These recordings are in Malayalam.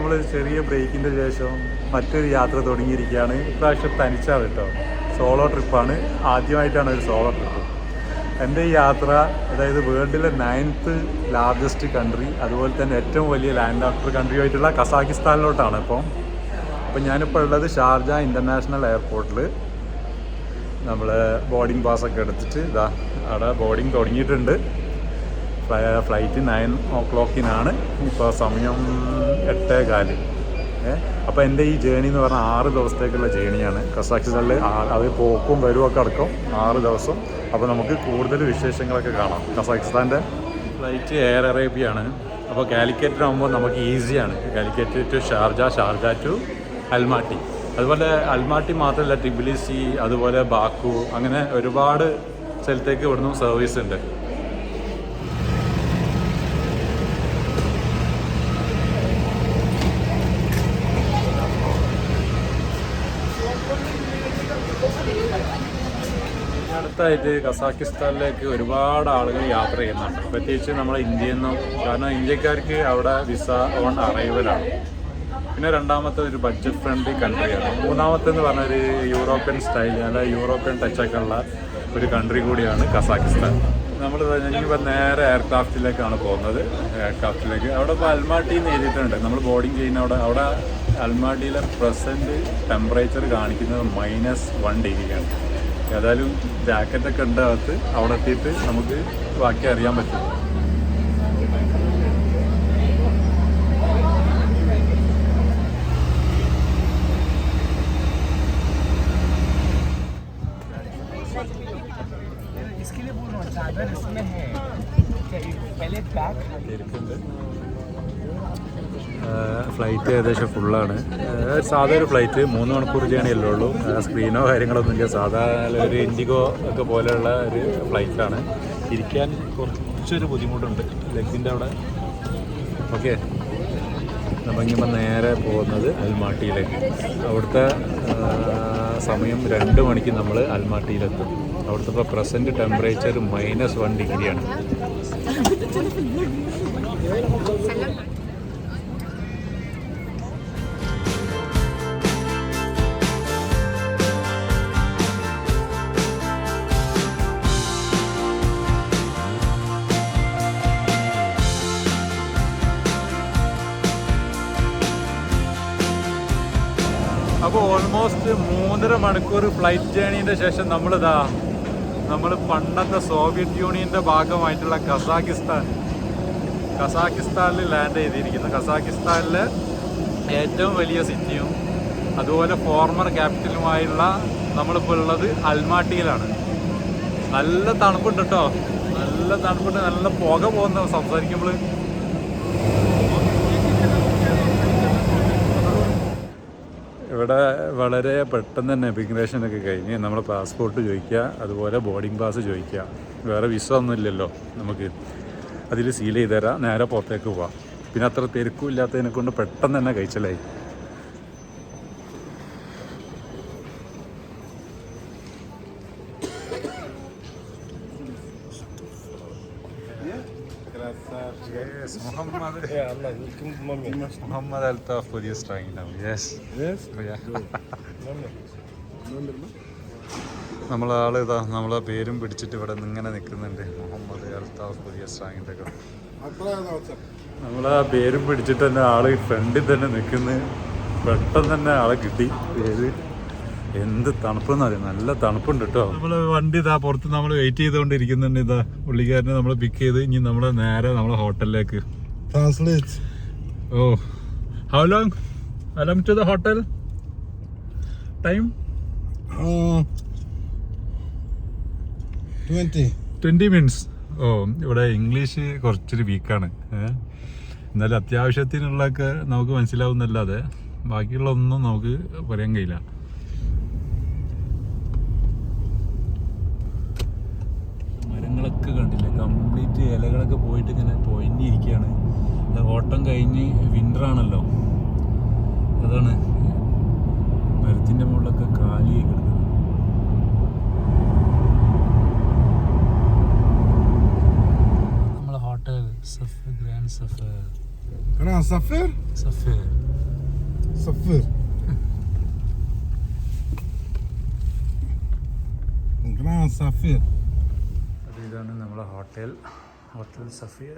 നമ്മൾ ചെറിയ ബ്രേക്കിന്റെ ശേഷം മറ്റൊരു യാത്ര തുടങ്ങിയിരിക്കുകയാണ്. ഇപ്രാവശ്യം തനിച്ചാണ് കേട്ടോ സോളോ ട്രിപ്പാണ് ആദ്യമായിട്ടാണ് ഒരു സോളോ ട്രിപ്പ് എന്റെ ഈ യാത്ര അതായത് വേൾഡിലെ നയൻത്ത് ലാർജസ്റ്റ് കൺട്രി അതുപോലെ തന്നെ ഏറ്റവും വലിയ ലാൻഡ് ആഫ്റ്റർ കൺട്രി ആയിട്ടുള്ള കസാക്കിസ്ഥാനിലോട്ടാണ് ഇപ്പം. അപ്പം ഞാനിപ്പോൾ ഉള്ളത് ഷാർജ ഇന്റർനാഷണൽ എയർപോർട്ടിൽ നമ്മൾ ബോർഡിംഗ് പാസ് ഒക്കെ എടുത്തിട്ട് ഇതാ അവിടെ ബോർഡിംഗ് തുടങ്ങിയിട്ടുണ്ട്. ഫ്ലൈറ്റ് നയൻ ഓ ക്ലോക്കിനാണ്. ഇപ്പോൾ സമയം എട്ടേ കാൽ. അപ്പോൾ എന്റെ ഈ ജേണി എന്ന് പറഞ്ഞാൽ ആറ് ദിവസത്തേക്കുള്ള ജേണിയാണ്. കസാഖിസ്ഥാനിൽ അത് പോക്കും വരും ഒക്കെ അടക്കം ആറ് ദിവസം. അപ്പോൾ നമുക്ക് കൂടുതൽ വിശേഷങ്ങളൊക്കെ കാണാം. കസാഖിസ്ഥാന്റെ ഫ്ലൈറ്റ് എയർ അറേബ്യയാണ്. അപ്പോൾ കാലിക്കറ്റിനാകുമ്പോൾ നമുക്ക് ഈസിയാണ്. Calicut to Sharjah Sharjah to Almaty. അതുപോലെ അൽമാട്ടി മാത്രമല്ല ടിബിലിസി അതുപോലെ ബാക്കു അങ്ങനെ ഒരുപാട് സ്ഥലത്തേക്ക് ഇവിടുന്ന് സർവീസ് ഉണ്ട്. ഈ അടുത്തായിട്ട് കസാക്കിസ്ഥാനിലേക്ക് ഒരുപാട് ആളുകൾ യാത്ര ചെയ്യുന്നുണ്ട്. പ്രത്യേകിച്ച് നമ്മളെ ഇന്ത്യയിൽ നിന്നും കാരണം ഇന്ത്യക്കാർക്ക് അവിടെ വിസ ഓൺ അറൈവലാണ് പിന്നെ രണ്ടാമത്തെ ഒരു ബഡ്ജറ്റ് ഫ്രണ്ട്ലി കൺട്രിയാണ് മൂന്നാമത്തെ എന്ന് പറഞ്ഞ ഒരു യൂറോപ്യൻ സ്റ്റൈൽ അല്ല യൂറോപ്യൻ ടച്ചൊക്കെ ഉള്ള ഒരു കൺട്രി കൂടിയാണ് കസാക്കിസ്ഥാൻ. നമ്മൾ ഇനിയിപ്പോൾ നേരെ എയർക്രാഫ്റ്റിലേക്കാണ് പോകുന്നത്. എയർക്രാഫ്റ്റിലേക്ക് അവിടെ ഇപ്പോൾ അൽമാട്ടി എന്ന് എഴുതിയിട്ടുണ്ട്. നമ്മൾ ബോർഡിങ് ചെയ്യുന്ന അവിടെ അവിടെ അൽമാട്ടിയിലെ പ്രസന്റ് ടെമ്പറേച്ചർ കാണിക്കുന്നത് മൈനസ് വൺ ഡിഗ്രിയാണ് ഏതായാലും ജാക്കറ്റൊക്കെ ഉണ്ട് അകത്ത്. അവിടെ എത്തിയിട്ട് നമുക്ക് ബാക്കി അറിയാൻ പറ്റും. ഫ്ലൈറ്റ് ഏകദേശം ഫുള്ളാണ്. സാധാ ഒരു ഫ്ലൈറ്റ് മൂന്ന് മണിക്കൂർ ജേണിയല്ലേ ഉള്ളൂ. സ്ക്രീനോ കാര്യങ്ങളൊന്നും ഇല്ല. സാധാരണ ഒരു ഇൻഡിഗോ ഒക്കെ പോലെയുള്ള ഒരു ഫ്ലൈറ്റാണ്. ഇരിക്കാൻ കുറച്ചൊരു ബുദ്ധിമുട്ടുണ്ട്. ലെഗിന്റെ അവിടെ. ഓക്കെ. അപ്പം നേരെ പോകുന്നത് അൽമാട്ടിയിലേക്ക്. അവിടുത്തെ സമയം രണ്ട് മണിക്ക് നമ്മൾ അൽമാട്ടിയിലെത്തും. അവിടുത്തെ ഇപ്പോൾ പ്രസന്റ് ടെമ്പറേച്ചർ മൈനസ് വൺ ഡിഗ്രിയാണ് ഓൾമോസ്റ്റ് മൂന്നര മണിക്കൂർ ഫ്ലൈറ്റ് ജേണീന്റെ ശേഷം നമ്മളിതാ നമ്മൾ പണ്ടത്തെ സോവിയറ്റ് യൂണിയന്റെ ഭാഗമായിട്ടുള്ള കസാക്കിസ്ഥാൻ കസാക്കിസ്ഥാനിൽ ലാൻഡ് ചെയ്തിരിക്കുന്നു. കസാക്കിസ്ഥാനിലെ ഏറ്റവും വലിയ സിറ്റിയും അതുപോലെ ഫോർമർ ക്യാപിറ്റലുമായുള്ള നമ്മളിപ്പോൾ ഉള്ളത് അൽമാട്ടിയിലാണ്. നല്ല തണുപ്പുണ്ട് കേട്ടോ നല്ല തണുപ്പുണ്ട് നല്ല പുക പോകുന്ന സംസാരിക്കുമ്പോൾ ഇവിടെ വളരെ പെട്ടെന്ന് തന്നെ ഇമിഗ്രേഷൻ ഒക്കെ കഴിഞ്ഞ് നമ്മൾ പാസ്പോർട്ട് ചോദിക്കുക അതുപോലെ ബോർഡിംഗ് പാസ് ചോദിക്കുക. വേറെ വിസ ഒന്നും ഇല്ലല്ലോ നമുക്ക്. അതിൽ സീൽ ചെയ്ത് തരാം നേരെ പുറത്തേക്ക് പോവാം. പിന്നെ അത്ര തിരക്കും ഇല്ലാത്തതിനെ കൊണ്ട് പെട്ടെന്ന് തന്നെ കഴിച്ചലായി. Muhammad Allah, welcome to Muhammad Muhammad Althaf പുതിയ trying now. Yes? Yes. Yeah. ഇതാ നമ്മളെ പേരും പിടിച്ചിട്ട് ഇവിടെ നിന്ന് ഇങ്ങനെ നിൽക്കുന്നുണ്ട്. മുഹമ്മദ് അൽത്താഫ് പുതിയ സ്ട്രാങ്ങിന്റെ ഒക്കെ നമ്മളാ പേരും പിടിച്ചിട്ട് തന്നെ ആൾ ഫ്രണ്ടിൽ തന്നെ നിൽക്കുന്നു. പെട്ടെന്ന് തന്നെ ആളെ കിട്ടി. പേര്. എന്ത് തണുപ്പെന്ന് അറിയാം. നല്ല തണുപ്പുണ്ട് കേട്ടോ നമ്മൾ വണ്ടി ഇതാ പുറത്ത് നമ്മൾ വെയിറ്റ് ചെയ്തുകൊണ്ടിരിക്കുന്നുണ്ട് ഇതാ. പുള്ളിക്കാരനെ നമ്മൾ പിക്ക് ചെയ്ത് ഇനി നമ്മളെ നേരെ നമ്മളെ ഹോട്ടലിലേക്ക്. Translate oh. How long um to the hotel time twenty 20. Twenty minutes oh ഇവിടെ ഇംഗ്ലീഷ് കുറച്ചൊരു വീക്കാണ് എന്നാലും അത്യാവശ്യത്തിനുള്ളതൊക്കെ നമുക്ക് മനസ്സിലാവുന്നല്ലാതെ ബാക്കിയുള്ള ഒന്നും നമുക്ക് പറയാൻ കഴിയില്ല. ഇലകളൊക്കെ കണ്ടില്ലേ? കംപ്ലീറ്റ് ഇലകളൊക്കെ പോയിട്ട് ഇങ്ങനെ പൊയിഞ്ഞിരിക്കുകയാണ് ഓട്ടം കഴിഞ്ഞ് വിന്ററാണല്ലോ അതാണ് മരത്തിന്റെ മുകളിലൊക്കെ കാലി കിടക്കുന്നത്. സഫീർ ഹോട്ടൽ സഫ് ഗ്രാൻഡ് സഫർ? സഫർ. സഫർ. സഫർ. ഹോട്ടൽ ഹോട്ടൽ സഫിയ.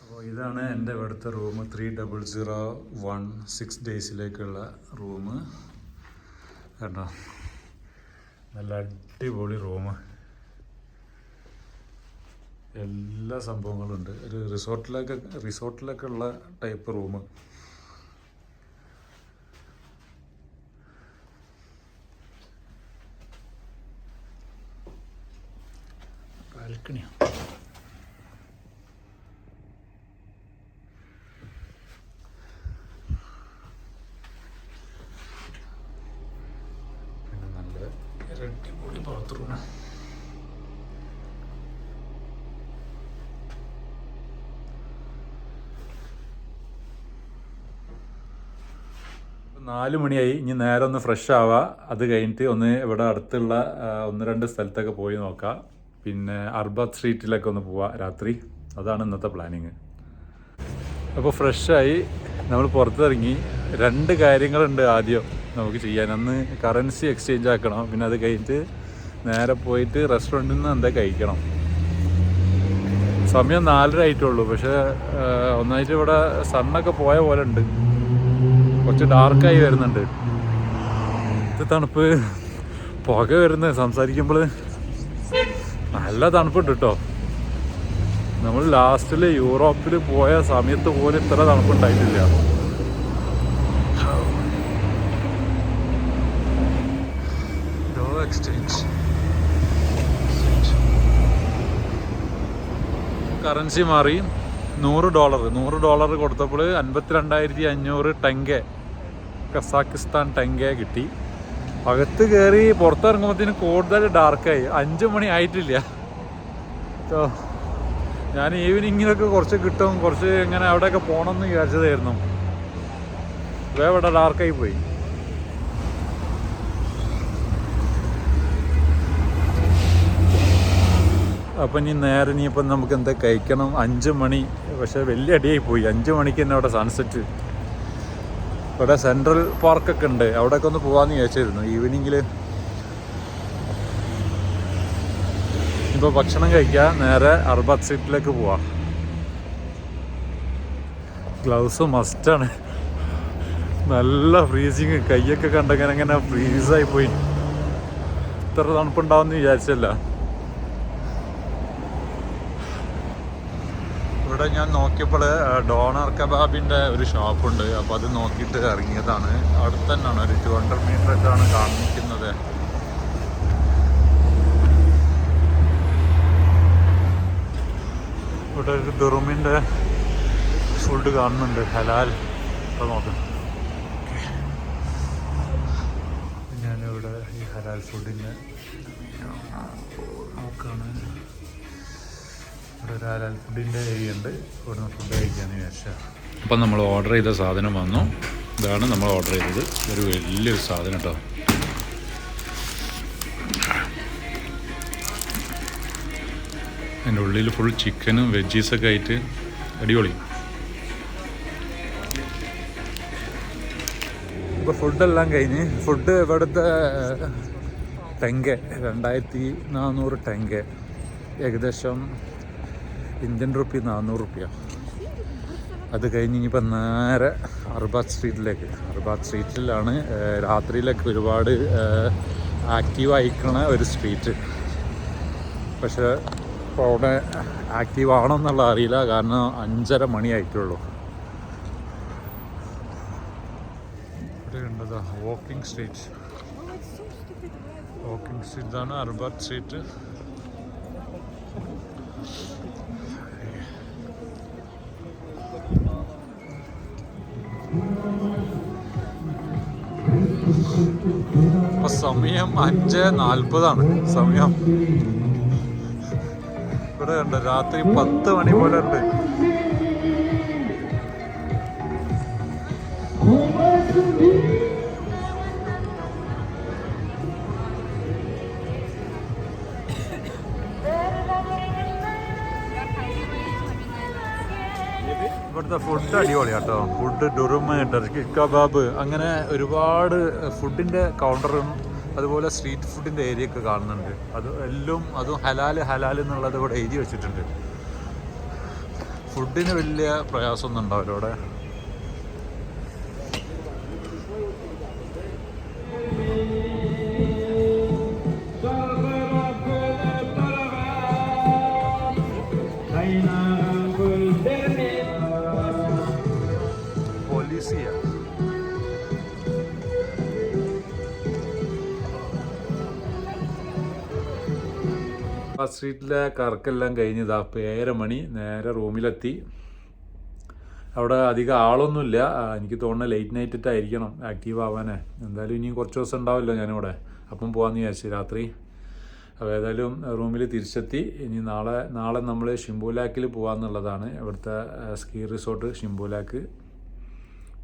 അപ്പോൾ ഇതാണ് എന്റെ ഇവിടുത്തെ room three double zero one six ഡേയ്സിലേക്കുള്ള room. കണ്ടോ? നല്ല അടിപൊളി റൂം. എല്ലാ സംഭവങ്ങളും ഉണ്ട് ഒരു റിസോർട്ടിലൊക്കെ റിസോർട്ടിലൊക്കെ ഉള്ള ടൈപ്പ് റൂം ബാൽക്കണിയാണ് പിന്നെ നല്ല ഒരു അടിപൊളി ബാത്റൂം നാല് മണിയായി. ഇനി നേരെ ഒന്ന് ഫ്രഷ് ആവുക അത് കഴിഞ്ഞിട്ട് ഒന്ന് ഇവിടെ അടുത്തുള്ള ഒന്ന് രണ്ട് സ്ഥലത്തൊക്കെ പോയി നോക്കാം. പിന്നെ അർബത് സ്ട്രീറ്റിലൊക്കെ ഒന്ന് പോവാം രാത്രി. അതാണ് ഇന്നത്തെ പ്ലാനിങ് അപ്പോൾ ഫ്രഷായി നമ്മൾ പുറത്തിറങ്ങി. രണ്ട് കാര്യങ്ങളുണ്ട് ആദ്യം നമുക്ക് ചെയ്യാൻ. അന്ന് കറൻസി എക്സ്ചേഞ്ച് ആക്കണം. പിന്നെ അത് കഴിഞ്ഞിട്ട് നേരെ പോയിട്ട് റെസ്റ്റോറന്റിൽ നിന്ന് എന്താ കഴിക്കണം? സമയം നാലര ആയിട്ടുള്ളൂ. പക്ഷേ ഒന്നായിട്ട് ഇവിടെ സണ്ണൊക്കെ പോയ പോലെ ഉണ്ട്. കുറച്ച് ഡാർക്കായി വരുന്നുണ്ട്. ഇത് തണുപ്പ്. പുക വരുന്നത് സംസാരിക്കുമ്പോൾ. നല്ല തണുപ്പുണ്ട് കേട്ടോ നമ്മൾ ലാസ്റ്റിൽ യൂറോപ്പിൽ പോയ സമയത്ത് പോലും ഇത്ര തണുപ്പുണ്ടായിട്ടില്ല. എക്സ്ചേഞ്ച് കറൻസി മാറി. നൂറ് ഡോളർ നൂറ് ഡോളർ കൊടുത്തപ്പോൾ അൻപത്തിരണ്ടായിരത്തി അഞ്ഞൂറ് ടെങ്കെ. കസാക്കിസ്ഥാൻ ടെങ്കെ കിട്ടി. അകത്ത് കയറി പുറത്തിറങ്ങുമ്പോഴത്തേന് കൂടുതൽ ഡാർക്കായി അഞ്ച് മണി ആയിട്ടില്ല. ഞാൻ ഈവനിങ്ങിലൊക്കെ കുറച്ച് കിട്ടും. കുറച്ച് ഇങ്ങനെ അവിടെയൊക്കെ പോകണമെന്ന് വിചാരിച്ചതായിരുന്നു. ഇവിടെ ഡാർക്കായി പോയി. അപ്പം ഇനി നേരെ ഇനിയിപ്പം നമുക്ക് എന്താ കഴിക്കണം? അഞ്ച് മണി. പക്ഷേ വലിയ അടിയായി പോയി. അഞ്ച് മണിക്ക് തന്നെ അവിടെ സൺസെറ്റ്. ഇവിടെ സെൻട്രൽ പാർക്കൊക്കെ ഉണ്ട്. അവിടെയൊക്കെ ഒന്ന് പോകാമെന്ന് വിചാരിച്ചിരുന്നു. ഈവനിങ്ങിൽ ഇപ്പോൾ ഭക്ഷണം കഴിക്കുക നേരെ അർബത് സീറ്റിലേക്ക് പോവാം. ഗ്ലൗസ് മസ്റ്റാണ് നല്ല ഫ്രീസിങ് കൈയൊക്കെ കണ്ടങ്ങനെ അങ്ങനെ ഫ്രീസായി പോയി. ഇത്ര തണുപ്പുണ്ടാവുമെന്ന് വിചാരിച്ചല്ല. ഇവിടെ ഞാൻ നോക്കിയപ്പോൾ ഡോണർ കബാബിന്റെ ഒരു ഷോപ്പുണ്ട്. അപ്പോൾ അത് നോക്കിയിട്ട് ഇറങ്ങിയതാണ്. അവിടെ തന്നെയാണ് ഒരു ടു ഹൺഡ്രഡ് മീറ്ററായിട്ടാണ് കാണിക്കുന്നത്. ഇവിടെ ഒരു ദുറുമിന്റെ ഫുഡ് കാണുന്നുണ്ട് ഹലാൽ. അപ്പോൾ നോക്കാം. ഞാനിവിടെ ഈ ഹലാൽ ഫുഡിന്റെ നോക്കാണ്. ഇവിടെ ഒരു ഹലാൽ ഫുഡിന്റെ ഏരിയ ഉണ്ട് ഇവിടുന്ന് ഫുഡ് കഴിക്കാമെന്ന് വിചാരിച്ചാൽ അപ്പം നമ്മൾ ഓർഡർ ചെയ്ത സാധനം വന്നു. ഇതാണ് നമ്മൾ ഓർഡർ ചെയ്തത്. ഒരു വലിയൊരു സാധനം കേട്ടോ. അതിന്റെ ഉള്ളിൽ ഫുൾ ചിക്കനും വെജീസൊക്കെ ആയിട്ട് അടിപൊളി. ഇപ്പോൾ ഫുഡെല്ലാം കഴിഞ്ഞ്. ഫുഡ് ഇവിടുത്തെ ടെങ്കെ രണ്ടായിരത്തി നാനൂറ് ടെങ്കെ ഏകദേശം ഇന്ത്യൻ റുപ്പി നാനൂറ് റുപ്യ. അത് കഴിഞ്ഞ് ഇനിയിപ്പോൾ നേരെ അർബാദ് സ്ട്രീറ്റിലേക്ക്. അർബാദ് സ്ട്രീറ്റിലാണ് രാത്രിയിലൊക്കെ ഒരുപാട് ആക്റ്റീവ് ആയിക്കണ ഒരു സ്ട്രീറ്റ്. പക്ഷേ ഇപ്പോൾ അവിടെ ആക്റ്റീവ് ആണോ എന്നുള്ള അറിയില്ല. കാരണം അഞ്ചര മണി ആയിട്ടുള്ളൂ. ഇവിടെ ഉണ്ടത് വാക്കിംഗ് സ്ട്രീറ്റ് വോക്കിംഗ് സ്ട്രീറ്റ് ആണ് അർബാദ് സ്ട്രീറ്റ്. ഇപ്പൊ സമയം അഞ്ച് നാൽപ്പതാണ്. സമയം. ഇവിടെ ഉണ്ട്. രാത്രി പത്ത് മണി പോലെ ഉണ്ട്. ഇവിടുത്തെ food അടിപൊളിയാട്ടോ. Food durum Turkey kebab. അങ്ങനെ ഒരുപാട് ഫുഡിന്റെ കൗണ്ടറും അതുപോലെ സ്ട്രീറ്റ് ഫുഡിന്റെ ഏരിയ ഒക്കെ കാണുന്നുണ്ട്. അത് എല്ലാം അതും ഹലാൽ ഹലാൽ എന്നുള്ളത് ഇവിടെ എഴുതി വെച്ചിട്ടുണ്ട്. ഫുഡിന് വലിയ പ്രയാസമൊന്നും ഉണ്ടാവില്ല ഇവിടെ. സ്ട്രീറ്റിലെ കറക്കെല്ലാം കഴിഞ്ഞ് ഇതാ ഏഴര മണി നേരെ റൂമിലെത്തി. അവിടെ അധികം ആളൊന്നുമില്ല. എനിക്ക് തോന്നുന്നത് ലേറ്റ് നൈറ്റ് ആയിരിക്കണം ആക്റ്റീവ് ആവാനേ. എന്തായാലും ഇനിയും കുറച്ച് ദിവസം ഉണ്ടാവില്ല ഞാനിവിടെ. അപ്പം പോകാമെന്ന് വിചാരിച്ചു രാത്രി. അപ്പോൾ ഏതായാലും റൂമിൽ തിരിച്ചെത്തി. ഇനി നാളെ നാളെ നമ്മൾ ഷിംബുലാക്കിൽ പോകാമെന്നുള്ളതാണ് ഇവിടുത്തെ സ്കീ റിസോർട്ട് ഷിംബുലാക്ക്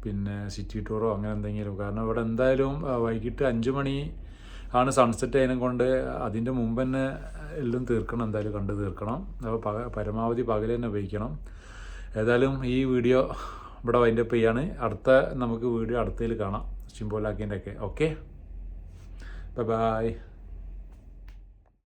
പിന്നെ സിറ്റി ടൂറോ അങ്ങനെ എന്തെങ്കിലും. കാരണം ഇവിടെ എന്തായാലും വൈകിട്ട് അഞ്ച് മണി ആണ് സൺസെറ്റ് അതിനെ കൊണ്ട് അതിന്റെ മുമ്പ് തന്നെ എല്ലാം തീർക്കണം എന്തായാലും കണ്ട് തീർക്കണം. അപ്പോൾ പക പരമാവധി പകൽ തന്നെ ഉപയോഗിക്കണം. ഏതായാലും ഈ വീഡിയോ ഇവിടെ വൈൻഡപ്പ് ചെയ്യാണ്. അടുത്ത നമുക്ക് വീഡിയോ അടുത്തതിൽ കാണാം. ചിമ്പോലാക്കിന്റെ ഒക്കെ ഓക്കെ ബൈ ബായ്